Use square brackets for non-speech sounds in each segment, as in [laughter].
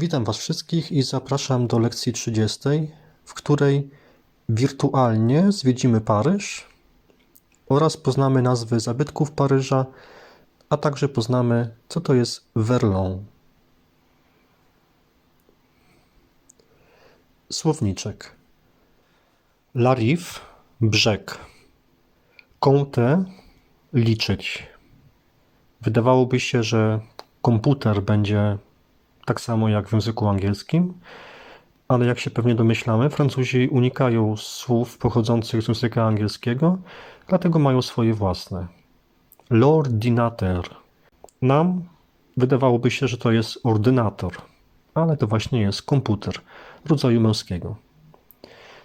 Witam Was wszystkich i zapraszam do lekcji 30, w której wirtualnie zwiedzimy Paryż oraz poznamy nazwy zabytków Paryża, a także poznamy, co to jest Verlon. Słowniczek. La rive, brzeg. Compte, liczyć. Wydawałoby się, że komputer będzie tak samo jak w języku angielskim, ale jak się pewnie domyślamy, Francuzi unikają słów pochodzących z języka angielskiego, dlatego mają swoje własne. L'ordinateur. Nam wydawałoby się, że to jest ordynator, ale to właśnie jest komputer rodzaju męskiego.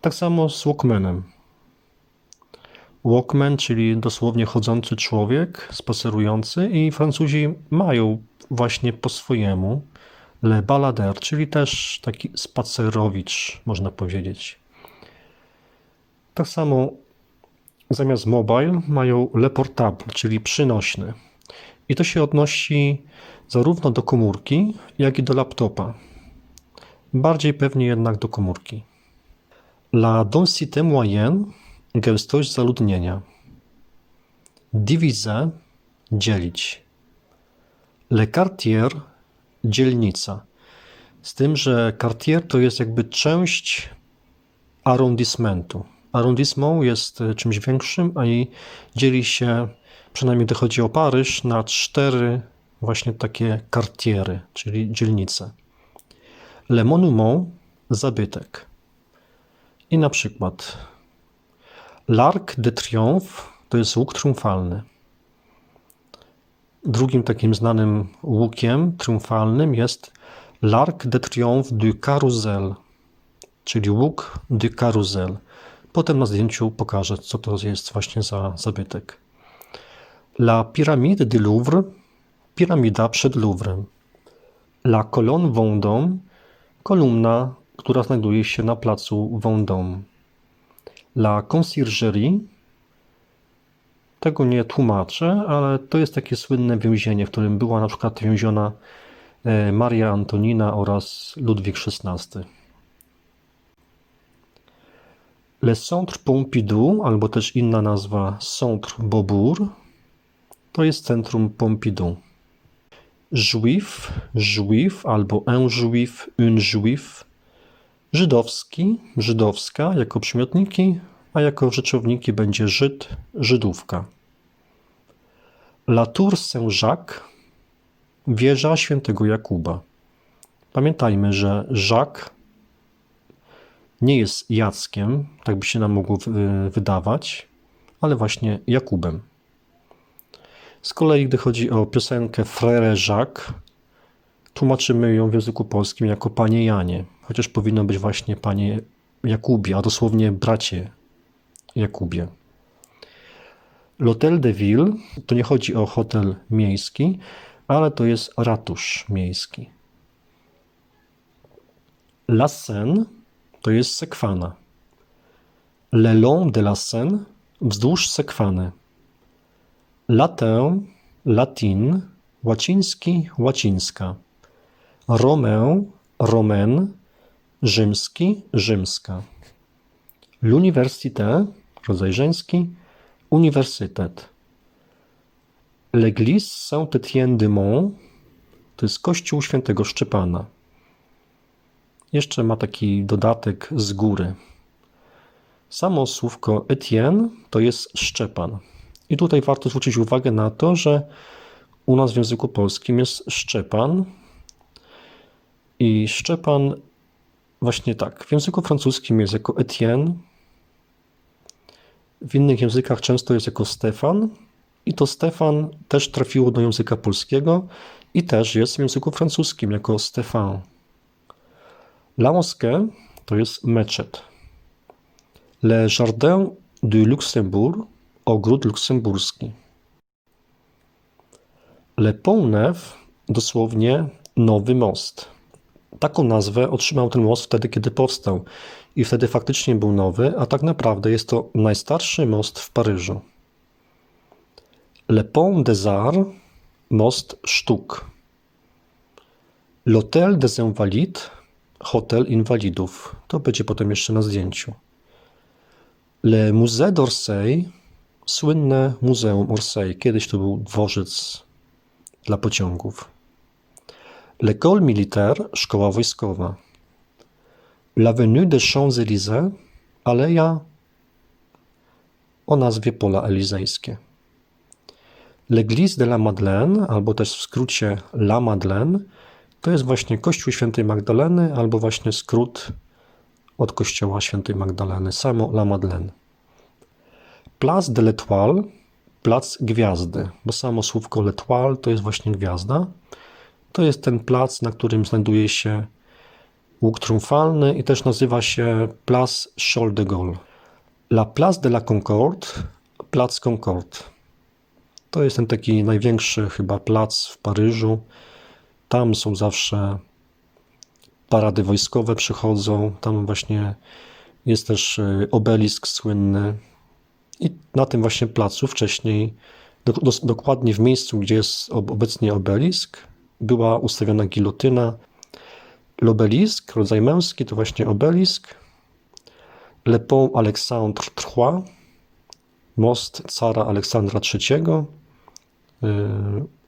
Tak samo z Walkmanem. Walkman, czyli dosłownie chodzący człowiek, spacerujący, i Francuzi mają właśnie po swojemu Le Baladeur, czyli też taki spacerowicz, można powiedzieć. Tak samo zamiast mobile mają Le Portable, czyli przynośny. I to się odnosi zarówno do komórki, jak i do laptopa. Bardziej pewnie jednak do komórki. La densité moyenne, gęstość zaludnienia. Diviser, dzielić. Le quartier, dzielnica. Z tym, że quartier to jest jakby część arrondissementu. Arrondissement jest e, czymś większym, a i dzieli się, przynajmniej gdy chodzi o Paryż, na cztery właśnie takie quartiery, czyli dzielnice. Le monument, zabytek. I na przykład L'Arc de Triomphe to jest łuk triumfalny. Drugim takim znanym łukiem triumfalnym jest L'Arc de Triomphe du Carrousel, czyli łuk du Carrousel. Potem na zdjęciu pokażę, co to jest właśnie za zabytek. La Pyramide du Louvre, piramida przed Louvrem. La Colonne Vendôme, kolumna, która znajduje się na placu Vendôme. La Conciergerie, tego nie tłumaczę, ale to jest takie słynne więzienie, w którym była na przykład więziona e, Maria Antonina oraz Ludwik XVI. Le Centre Pompidou, albo też inna nazwa Centre Beaubourg, to jest Centrum Pompidou. Juif, juif albo un juif, une juif, żydowski, żydowska jako przymiotniki, a jako rzeczowniki będzie Żyd, Żydówka. La Saint-Jacques, wieża świętego Jakuba. Pamiętajmy, że Jacques nie jest Jackiem, tak by się nam mogło wydawać, ale właśnie Jakubem. Z kolei, gdy chodzi o piosenkę Frère Jacques, tłumaczymy ją w języku polskim jako Panie Janie, chociaż powinno być właśnie Panie Jakubie, a dosłownie bracie Jakubie. L'Hôtel de Ville to nie chodzi o hotel miejski, ale to jest ratusz miejski. La Seine to jest sekwana. Le long de la Seine wzdłuż sekwany. Latin, latin, łaciński, łacińska. Romę, romen, rzymski, rzymska. L'université, rodzaj żeński, uniwersytet. L'Église Saint-Étienne de Mont to jest kościół świętego Szczepana. Jeszcze ma taki dodatek z góry. Samo słówko Etienne to jest Szczepan. I tutaj warto zwrócić uwagę na to, że u nas w języku polskim jest Szczepan. I Szczepan właśnie tak. W języku francuskim jest jako Etienne, w innych językach często jest jako Stefan i to Stefan też trafiło do języka polskiego i też jest w języku francuskim jako Stefan. La mosquée to jest meczet. Le Jardin du Luxembourg, ogród luksemburski. Le Pont Neuf, dosłownie nowy most. Taką nazwę otrzymał ten most wtedy, kiedy powstał i wtedy faktycznie był nowy, a tak naprawdę jest to najstarszy most w Paryżu. Le Pont des Arts, most sztuk. L'Hôtel des Invalides, hotel inwalidów. To będzie potem jeszcze na zdjęciu. Le Musée d'Orsay, słynne Muzeum Orsay. Kiedyś to był dworzec dla pociągów. L'école militaire, szkoła wojskowa. L'avenue des Champs-Élysées, aleja o nazwie Pola Elizejskie. L'Église de la Madeleine, albo też w skrócie La Madeleine, to jest właśnie Kościół Świętej Magdaleny, albo właśnie skrót od Kościoła Świętej Magdaleny, samo La Madeleine. Place de l'Étoile, plac gwiazdy, bo samo słówko l'Étoile to jest właśnie gwiazda. To jest ten plac, na którym znajduje się łuk triumfalny i też nazywa się Place Charles de Gaulle. La Place de la Concorde, plac Concorde. To jest ten taki największy chyba plac w Paryżu. Tam są zawsze parady wojskowe przychodzą. Tam właśnie jest też y, obelisk słynny. I na tym właśnie placu wcześniej, do, do, dokładnie w miejscu, gdzie jest obecnie obelisk, była ustawiona gilotyna. L'obelisk, rodzaj męski, to właśnie obelisk. Le Pont Alexandre III, most cara Aleksandra III.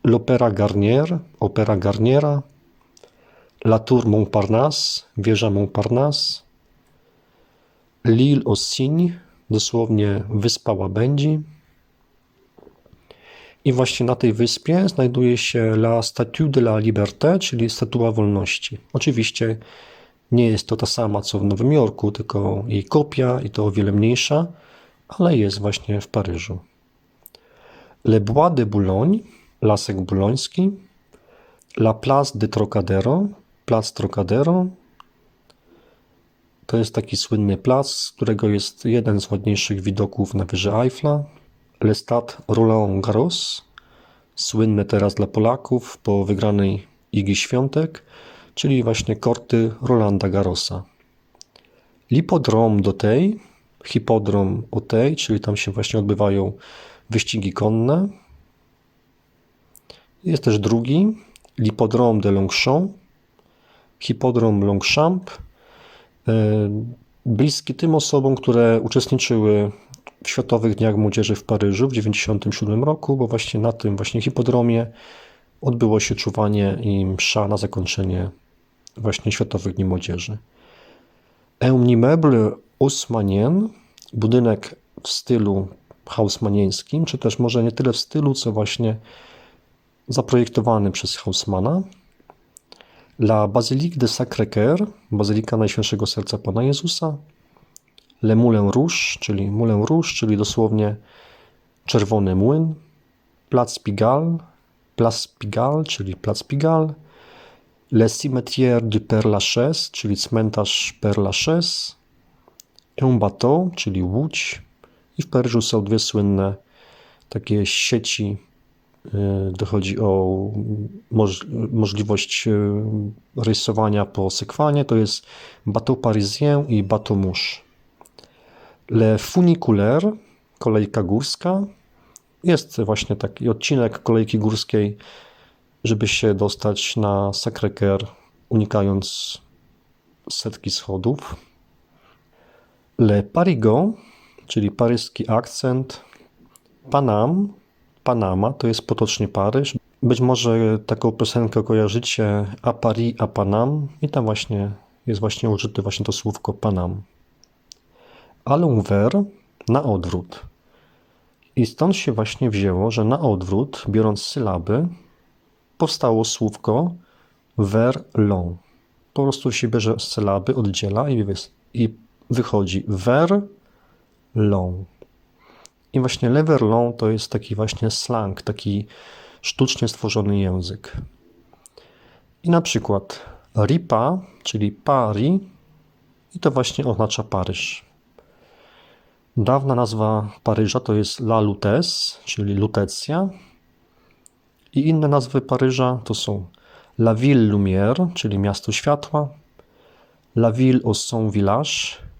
L'Opéra Garnier, Opera Garniera. La Tour Montparnasse, wieża Montparnasse. L'Île aux Cygnes, dosłownie wyspa łabędzi. I właśnie na tej wyspie znajduje się La Statue de la Liberté, czyli Statua Wolności. Oczywiście nie jest to ta sama co w Nowym Jorku, tylko jej kopia i to o wiele mniejsza, ale jest właśnie w Paryżu. Le Bois de Boulogne, Lasek Buloński. La Place de Trocadero, Plac Trocadero. To jest taki słynny plac, z którego jest jeden z ładniejszych widoków na wieży Eiffla. Le Stade Roland Garros, słynne teraz dla Polaków po wygranej Igi Świątek, czyli właśnie korty Rolanda Garrosa. Lipodrom do tej, hipodrom o tej, czyli tam się właśnie odbywają wyścigi konne. Jest też drugi, Lipodrom de Longchamp, hipodrom Longchamp, e, bliski tym osobom, które uczestniczyły w Światowych Dniach Młodzieży w Paryżu w 1997 roku, bo właśnie na tym właśnie hipodromie odbyło się czuwanie i msza na zakończenie właśnie Światowych Dni Młodzieży. Un immeuble haussmannien, budynek w stylu hausmanieńskim, czy też może nie tyle w stylu, co właśnie zaprojektowany przez Hausmana. La Basilique de Sacré-Cœur, Bazylika Najświętszego Serca Pana Jezusa. Le Moulin Rouge, czyli Moulin Rouge, czyli dosłownie czerwony młyn. Plac Pigalle, Place Pigalle, czyli Plac Pigalle. Le Cimetière du Père Lachaise, czyli cmentarz Père Lachaise. Un bateau, czyli łódź. I w Paryżu są dwie słynne takie sieci. y, Dochodzi o moż, możliwość y, rysowania po sekwanie. To jest Bateau Parisien i Bateau Mouche. Le Funiculaire, kolejka górska. Jest właśnie taki odcinek kolejki górskiej, żeby się dostać na Sacré-Cœur, unikając setki schodów. Le Parigot, czyli paryski akcent. Panam, Panama to jest potocznie Paryż. Być może taką piosenkę kojarzycie A Paris, a Panam i tam właśnie jest właśnie użyte właśnie to słówko Panam. A l'envers, na odwrót. I stąd się właśnie wzięło, że na odwrót, biorąc sylaby, powstało słówko ver long. Po prostu się bierze sylaby, oddziela i, i wychodzi ver long. I właśnie le verlon to jest taki właśnie slang, taki sztucznie stworzony język. I na przykład ripa, czyli Paris, i to właśnie oznacza Paryż. Dawna nazwa Paryża to jest La Lutèce, czyli Lutecja. I inne nazwy Paryża to są La Ville Lumière, czyli miasto światła, La Ville au Cent Village,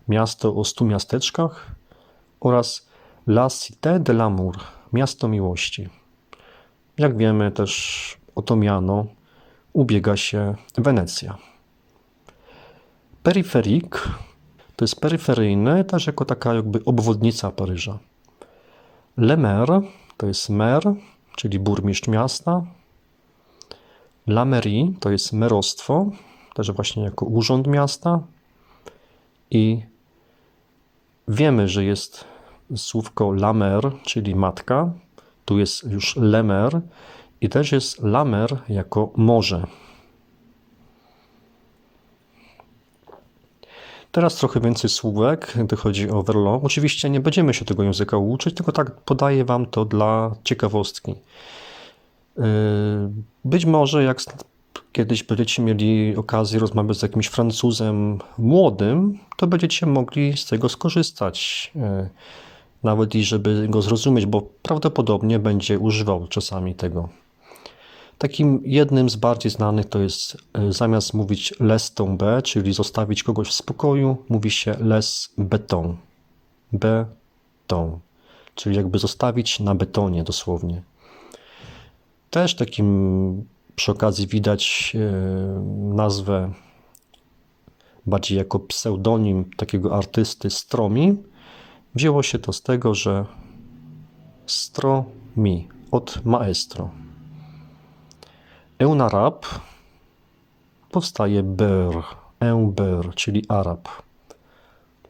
miasto o stu miasteczkach oraz La Cité de l'Amour, miasto miłości. Jak wiemy też oto miano ubiega się Wenecja. Peryferik to jest peryferyjne, też jako taka jakby obwodnica Paryża. Le maire to jest mer, czyli burmistrz miasta. La mairie to jest merostwo, też właśnie jako urząd miasta. I wiemy, że jest słówko la mer, czyli matka. Tu jest już le mer i też jest la mer jako morze. Teraz trochę więcej słówek, gdy chodzi o Verlon. Oczywiście nie będziemy się tego języka uczyć, tylko tak podaję Wam to dla ciekawostki. Yy, być może jak kiedyś będziecie mieli okazję rozmawiać z jakimś Francuzem młodym, to będziecie mogli z tego skorzystać. Yy, nawet i żeby go zrozumieć, bo prawdopodobnie będzie używał czasami tego. Takim jednym z bardziej znanych to jest e, zamiast mówić les tombe, czyli zostawić kogoś w spokoju, mówi się les beton. Beton, czyli jakby zostawić na betonie dosłownie. Też takim przy okazji widać e, nazwę bardziej jako pseudonim takiego artysty Stromi. Wzięło się to z tego, że Stromi od maestro. Eunarab powstaje ber, ber, czyli Arab.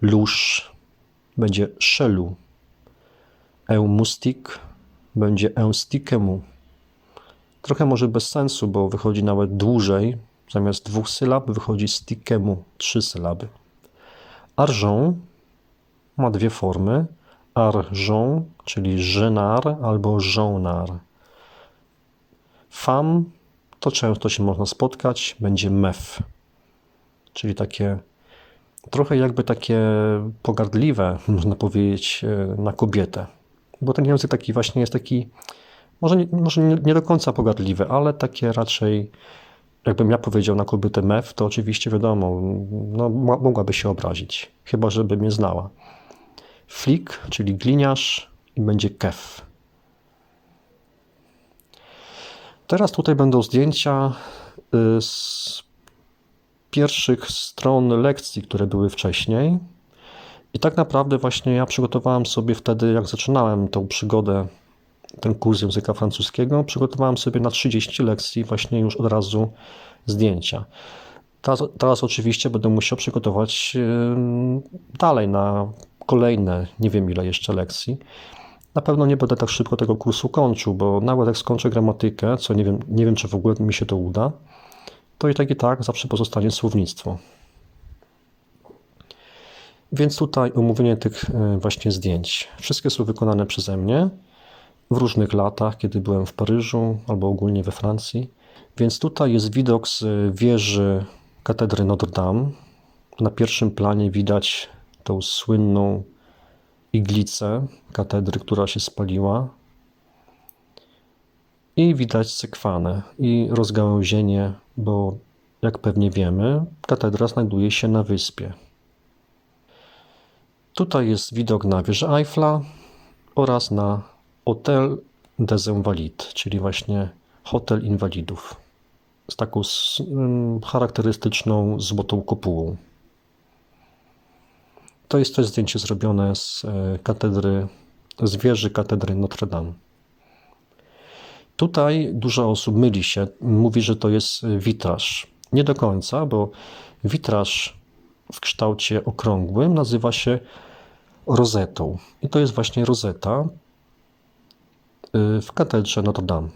Lusz będzie szelu. Eumustik będzie eustikemu. Trochę może bez sensu, bo wychodzi nawet dłużej. Zamiast dwóch sylab wychodzi stikemu, trzy sylaby. Argent ma dwie formy. Argent, czyli żenar albo żonar. Femme to często się można spotkać, będzie mef, czyli takie trochę jakby takie pogardliwe, [laughs] można powiedzieć, e, na kobietę. Bo ten język taki właśnie jest taki, może nie, może nie do końca pogardliwy, ale takie raczej, jakbym ja powiedział na kobietę mef, to oczywiście wiadomo, no, mogłaby się obrazić, chyba żeby mnie znała. Flik, czyli gliniarz i będzie kef. Teraz tutaj będą zdjęcia y, z pierwszych stron lekcji, które były wcześniej. I tak naprawdę właśnie ja przygotowałem sobie wtedy, jak zaczynałem tą przygodę, ten kurs języka francuskiego, przygotowałem sobie na 30 lekcji właśnie już od razu zdjęcia. Teraz, teraz oczywiście będę musiał przygotować y, dalej na kolejne, nie wiem ile jeszcze lekcji. Na pewno nie będę tak szybko tego kursu kończył, bo nawet jak skończę gramatykę, co nie wiem, nie wiem czy w ogóle mi się to uda, to i tak i tak zawsze pozostanie słownictwo. Więc tutaj omówienie tych e, właśnie zdjęć. Wszystkie są wykonane przeze mnie w różnych latach, kiedy byłem w Paryżu albo ogólnie we Francji. Więc tutaj jest widok z wieży katedry Notre Dame. Na pierwszym planie widać tą słynną iglicę katedry, która się spaliła. I widać sekwanę i rozgałęzienie, bo jak pewnie wiemy, katedra znajduje się na wyspie. Tutaj jest widok na wieżę Eiffla oraz na Hotel des Invalides, czyli właśnie hotel inwalidów z taką charakterystyczną złotą kopułą. To jest też zdjęcie zrobione z e, katedry, z wieży katedry Notre Dame. Tutaj dużo osób myli się, mówi, że to jest witraż. Nie do końca, bo witraż w kształcie okrągłym nazywa się rozetą. I to jest właśnie rozeta e, w katedrze Notre Dame.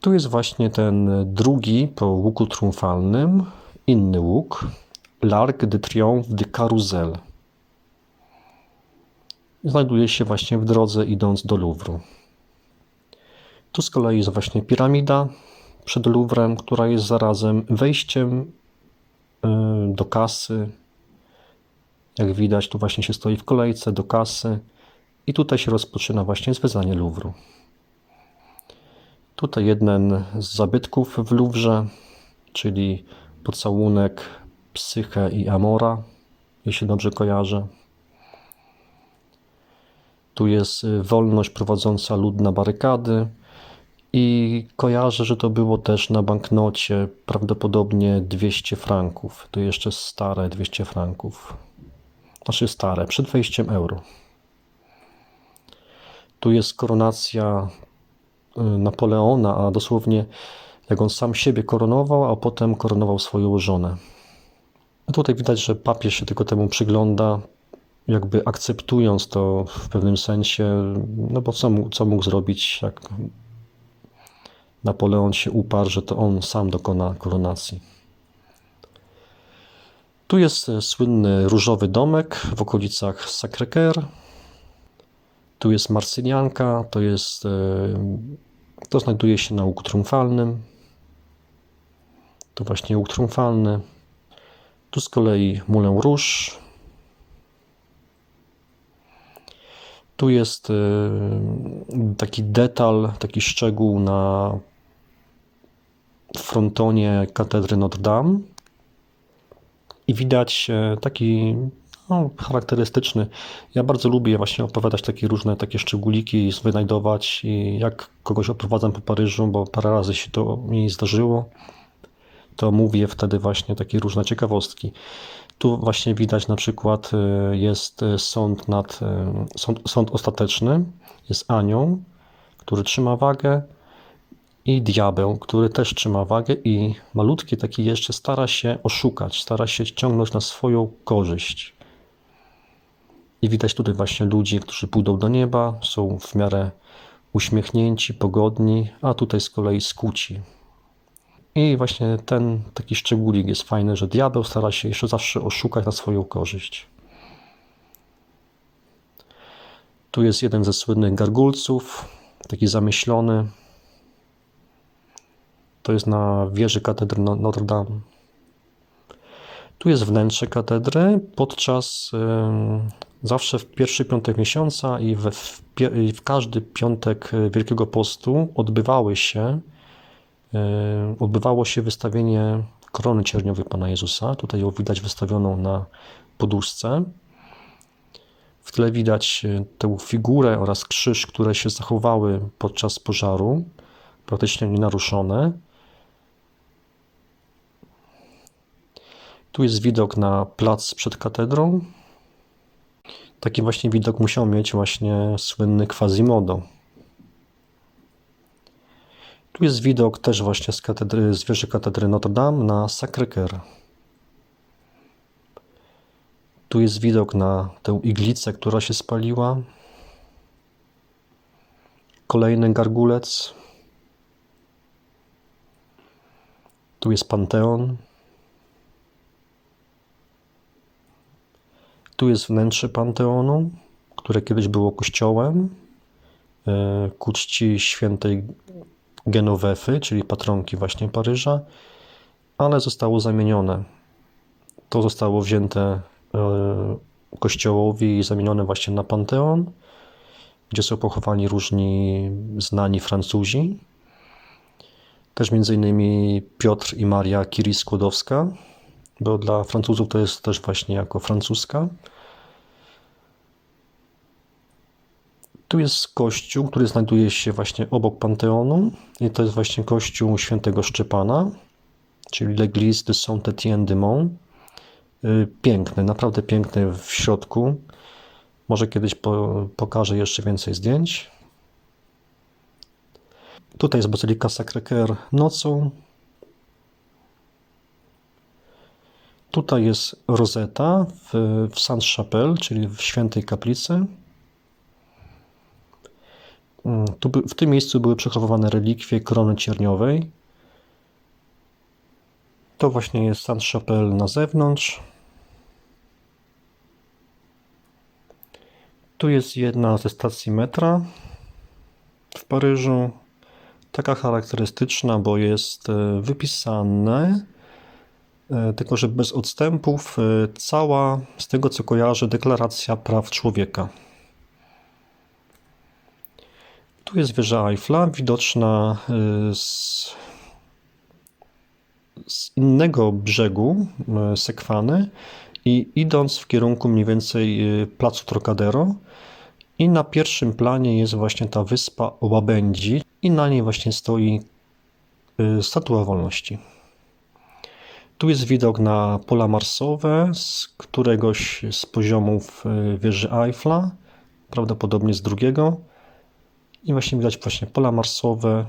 Tu jest właśnie ten drugi po łuku triumfalnym, inny łuk, L'Arc de Triomphe de Carousel. Znajduje się właśnie w drodze idąc do Louvru. Tu z kolei jest właśnie piramida przed Louvrem, która jest zarazem wejściem y, do kasy. Jak widać, tu właśnie się stoi w kolejce do kasy i tutaj się rozpoczyna właśnie zwiedzanie Louvru. Tutaj jeden z zabytków w Louvre, czyli pocałunek Psyche i Amora, jeśli dobrze kojarzę. Tu jest y, wolność prowadząca lud na barykady I kojarzę, że to było też na banknocie prawdopodobnie 200 franków. To jeszcze stare 200 franków. Znaczy stare, przed wejściem euro. Tu jest koronacja y, Napoleona, a dosłownie jak on sam siebie koronował, a potem koronował swoją żonę. A tutaj widać, że papież się tylko temu przygląda, jakby akceptując to w pewnym sensie, no bo co mógł, co mógł zrobić, jak Napoleon się uparł, że to on sam dokona koronacji. Tu jest e, słynny różowy domek w okolicach Sacré-Cœur. Tu jest Marsylianka, to jest, e, to znajduje się na Łuku Triumfalnym. To właśnie Łuk Triumfalny. Tu z kolei Moulin Rouge. Tu jest e, taki detal, taki szczegół na frontonie katedry Notre Dame i widać e, taki no, charakterystyczny. Ja bardzo lubię właśnie opowiadać takie różne takie szczególiki, wynajdować i jak kogoś oprowadzam po Paryżu, bo parę razy się to mi zdarzyło, to mówię wtedy właśnie takie różne ciekawostki. Tu właśnie widać na przykład e, jest sąd nad, e, sąd, sąd ostateczny, jest anioł, który trzyma wagę, i diabeł, który też trzyma wagę i malutki taki jeszcze stara się oszukać, stara się ściągnąć na swoją korzyść. I widać tutaj właśnie ludzi, którzy pójdą do nieba, są w miarę uśmiechnięci, pogodni, a tutaj z kolei skuci. I właśnie ten taki szczególik jest fajny, że diabeł stara się jeszcze zawsze oszukać na swoją korzyść. Tu jest jeden ze słynnych gargulców, taki zamyślony, to jest na wieży katedry Notre Dame. Tu jest wnętrze katedry. Podczas zawsze w pierwszy piątek miesiąca i w, w, w każdy piątek Wielkiego Postu odbywały się odbywało się wystawienie korony cierniowej Pana Jezusa. Tutaj ją widać wystawioną na poduszce. W tle widać e, tę figurę oraz krzyż, które się zachowały podczas pożaru, praktycznie nienaruszone. Tu jest widok na plac przed katedrą. Taki właśnie widok musiał mieć właśnie słynny Quasimodo. Tu jest widok też właśnie z, katedry, z wieży katedry Notre Dame na Sacré-Cœur. Tu jest widok na tę iglicę, która się spaliła. Kolejny gargulec. Tu jest Panteon. Tu jest wnętrze Panteonu, które kiedyś było kościołem e, ku czci świętej Genowefy, czyli patronki właśnie Paryża, ale zostało zamienione. To zostało wzięte e, kościołowi i zamienione właśnie na Panteon, gdzie są pochowani różni znani Francuzi. Też między innymi Piotr i Maria Curie-Skłodowska, bo dla Francuzów to jest też właśnie jako francuska. Tu jest kościół, który znajduje się właśnie obok Panteonu i to jest właśnie kościół świętego Szczepana, czyli l'Église de Saint-Étienne de Mont. Y, piękny, naprawdę piękny w środku. Może kiedyś po, pokażę jeszcze więcej zdjęć. Tutaj jest Bazylika Sacré-Cœur nocą, Tutaj jest rozeta w, w Sainte-Chapelle, czyli w świętej kaplicy. Mm, tu, w tym miejscu były przechowywane relikwie korony cierniowej. To właśnie jest Sainte-Chapelle na zewnątrz. Tu jest jedna ze stacji metra w Paryżu. Taka charakterystyczna, bo jest e, wypisane E, tylko że bez odstępów, e, cała, z tego co kojarzę, deklaracja praw człowieka. Tu jest wieża Eiffla, widoczna e, z, z innego brzegu Sekwany i idąc w kierunku mniej więcej placu Trocadero i na pierwszym planie jest właśnie ta wyspa Łabędzi i na niej właśnie stoi y, Statua Wolności. Tu jest widok na pola marsowe z któregoś z poziomów y, wieży Eiffla, prawdopodobnie z drugiego. I właśnie widać właśnie pola marsowe.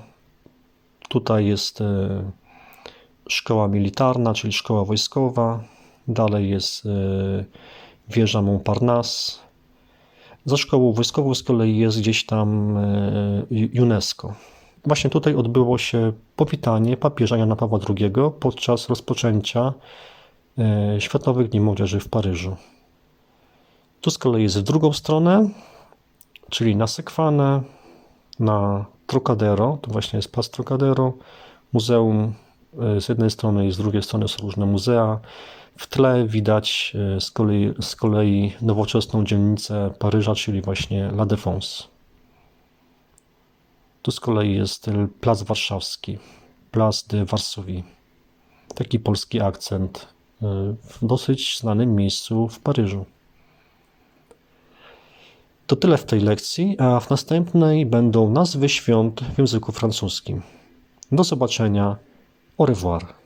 Tutaj jest y, szkoła militarna, czyli szkoła wojskowa. Dalej jest y, wieża Montparnasse. Za szkołą wojskową z kolei jest gdzieś tam y, UNESCO. Właśnie tutaj odbyło się powitanie papieża Jana Pawła II podczas rozpoczęcia Światowych Dni Młodzieży w Paryżu. Tu z kolei jest w drugą stronę, czyli na Sekwanę, na Trocadero, to właśnie jest pas Trocadero, muzeum y, z jednej strony i z drugiej strony są różne muzea. W tle widać y, z kolei, z kolei nowoczesną dzielnicę Paryża, czyli właśnie La Défense. Tu z kolei jest Plac Warszawski, Place de Varsovie. Taki polski akcent y, w dosyć znanym miejscu w Paryżu. To tyle w tej lekcji, a w następnej będą nazwy świąt w języku francuskim. Do zobaczenia. Au revoir.